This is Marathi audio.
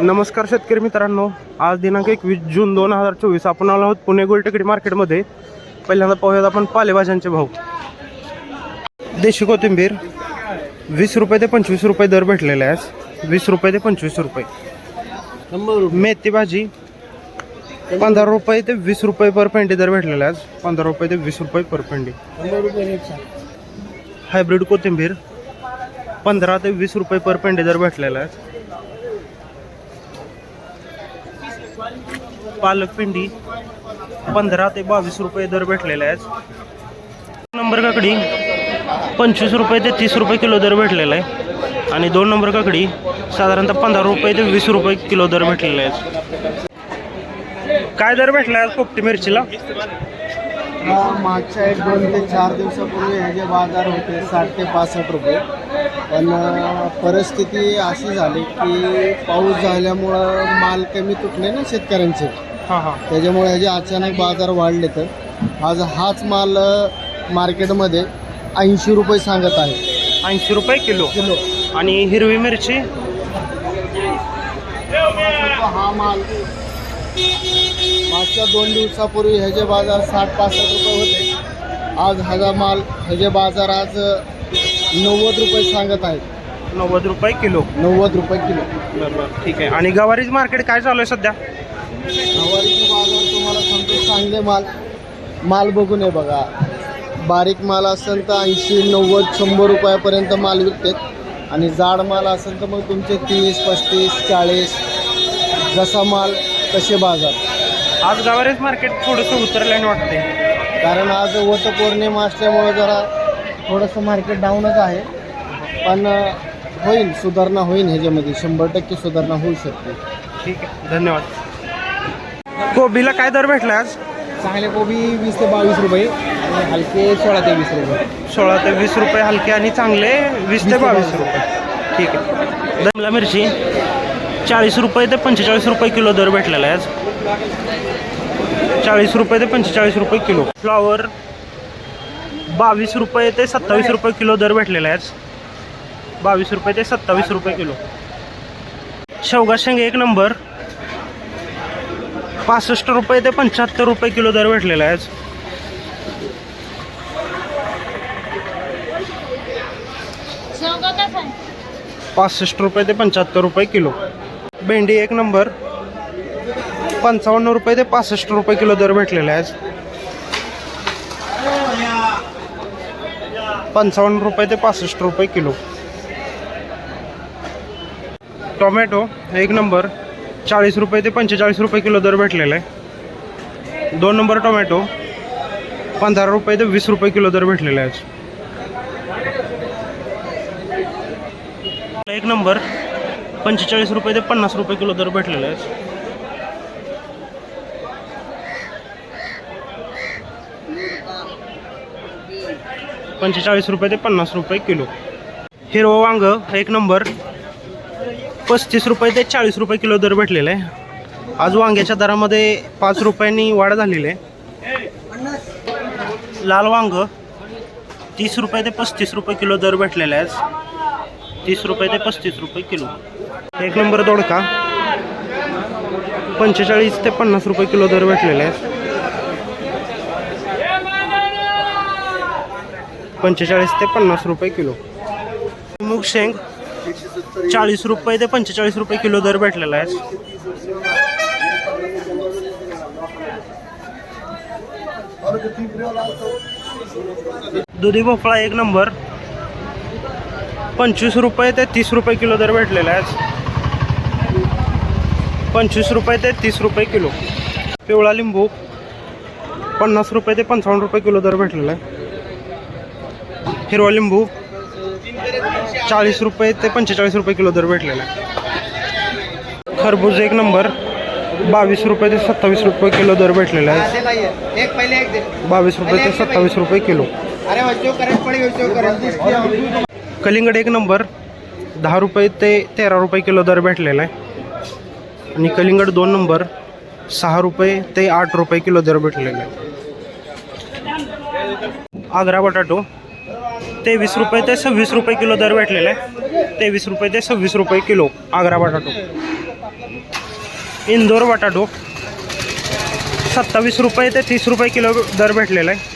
नमस्कार शेतकरी मित्रांनो. आज दिनांक एकवीस जून दोन हजार चोवीस. आपण आलो आहोत पुणे गोलटेकडी मार्केटमध्ये. पहिल्यांदा पाहूयात आपण पालेभाज्यांचे भाव. देशी कोथिंबीर वीस रुपये ते पंचवीस रुपये दर भेटलेले आहे आज वीस रुपये ते पंचवीस रुपये. मेथी भाजी पंधरा रुपये ते वीस रुपये पर पेंडी दर भेटलेला आहे आज पंधरा रुपये ते वीस रुपये पर पेंडी. हायब्रिड कोथिंबीर पंधरा ते वीस रुपये पर पेंडी दर भेटलेला आहे पालक पिंडी पंधरा ते बावीस रुपये दर भेटलेला आहे. नंबर काकडी पंचवीस रुपये ते तीस रुपये किलो दर भेटलेला आहे. आणि दोन नंबर काकडी साधारणतः पंधरा रुपये ते वीस रुपये किलो दर भेटलेला आहे. काय दर भेटला आहे पोपटी मिरचीला? मागच्या एक दोन ते चार दिवसापूर्वी हे जे बाजार होते साठ ते पासष्ट रुपये. पण परिस्थिती अशी झाली की पाऊस झाल्यामुळं माल कमी तुटले ना शेतकऱ्यांचे. हां हां. त्याच्यामुळे ह्याचे अचानक बाजार वाढले तर आज हाच माल मार्केटमध्ये ऐंशी रुपये सांगत आहे. ऐंशी रुपये किलो. किलो. आणि हिरवी मिरची? हा माल मागच्या दोन दिवसापूर्वी ह्याचे बाजार साठ पासष्ट रुपये होते आज ह्याचा माल ह्याचे बाजार आज नव्वद रुपये सांगत आहेत. नव्वद रुपये किलो. नव्वद रुपये किलो. बरं बरं ठीक आहे. आणि गवारीच मार्केट काय चालू आहे सध्या? गवारीचे बाजार तुम्हाला सांगतो चांगले माल माल बघून आहे बघा. बारीक माल असेल तर ऐंशी नव्वद शंभर रुपयापर्यंत माल विकतात. आणि जाड माल असेल तर मग तुमचे तीस पस्तीस चाळीस जसा माल तसे बाजार. आज गवारीच मार्केट थोडंसं उतरल्याने वाटते कारण आज वटपौर्णिमा असल्यामुळे जरा थोडंसं मार्केट डाऊनच आहे. पण होईल सुधारणा होईल ह्याच्यामध्ये. शंभर टक्के सुधारणा होऊ शकते. ठीक आहे. धन्यवाद. कोबीला काय दर भेटला आज? चांगले कोबी वीस ते बावीस रुपये आणि हलके सोळा ते वीस रुपये. सोळा ते वीस रुपये हलके आणि चांगले वीस ते बावीस रुपये. ठीक आहे. दमला मिरची. चाळीस रुपये ते पंचेचाळीस रुपये किलो दर भेटलेला आहे आज. चाळीस रुपये ते पंचेचाळीस रुपये किलो. फ्लॉवर बावीस रुपये ते सत्तावीस रुपये किलो दर भेटलेला आहे बावीस रुपये ते सत्तावीस रुपये किलो. शेवगा शेंगे एक नंबर. पासष्ट रुपये ते पंच्याहत्तर रुपये किलो दर भेटलेला आहे आहे पासष्ट रुपये ते पंच्याहत्तर रुपये किलो. भेंडी एक नंबर. पंचावन्न रुपये ते पासष्ट रुपये किलो दर भेटलेला आहे पंचावन्न रुपये ते पासष्ट रुपये किलो. टोमॅटो एक नंबर. चाळीस रुपये ते पंचेचाळीस रुपये किलो दर भेटलेला आहे दोन नंबर टोमॅटो पंधरा रुपये ते वीस रुपये किलो दर भेटलेला आहे एक नंबर पंचेचाळीस रुपये ते पन्नास रुपये किलो दर भेटलेला आहे पंचेचाळीस रुपये ते पन्नास रुपये किलो. हिरवं वांग एक नंबर. पस्तीस रुपये ते चाळीस रुपये किलो दर भेटलेला आहे. आज वांग्याच्या दरामध्ये पाच रुपयांनी वाढ झालेली आहे. लाल वांग तीस रुपये ते पस्तीस रुपये किलो दर भेटलेला आहे तीस रुपये ते पस्तीस रुपये किलो. एक नंबर दोडका. पंचेचाळीस ते पन्नास रुपये किलो दर भेटलेले आहे. पंचेचाळीस ते पन्नास रुपये किलो. मूग शेंग चाळीस रुपये ते पंचेचाळीस रुपये किलो दर भेटलेला आहे. दुधी भोपळा एक नंबर. पंचवीस रुपये ते तीस रुपये किलो दर भेटलेला आहे. पंचवीस रुपये ते तीस रुपये किलो. पिवळा लिंबू पन्नास रुपये ते पंचावन्न रुपये किलो दर भेटलेला आहे. हिरवा लिंबू चाळीस रुपये ते पंचेचाळीस रुपये किलो दर भेटलेला आहे. खरबूज एक नंबर बावीस रुपये ते सत्तावीस रुपये किलो दर भेटलेला आहे. बावीस रुपये ते सत्तावीस रुपये किलो. कलिंगड एक नंबर दहा रुपये ते तेरा रुपये किलो दर भेटलेला आहे. आणि कलिंगड दोन नंबर सहा रुपये ते आठ रुपये किलो दर भेटलेला आहे. आग्रा बटाटो तेवीस रुपये ते सव्वीस रुपये किलो दर भेटलेला. आहे तेवीस रुपये ते सव्वीस रुपये किलो आग्रा बटाटो. इंदोर बटाटो. सत्तावीस रुपये ते तीस रुपये किलो दर भेटलेला. आहे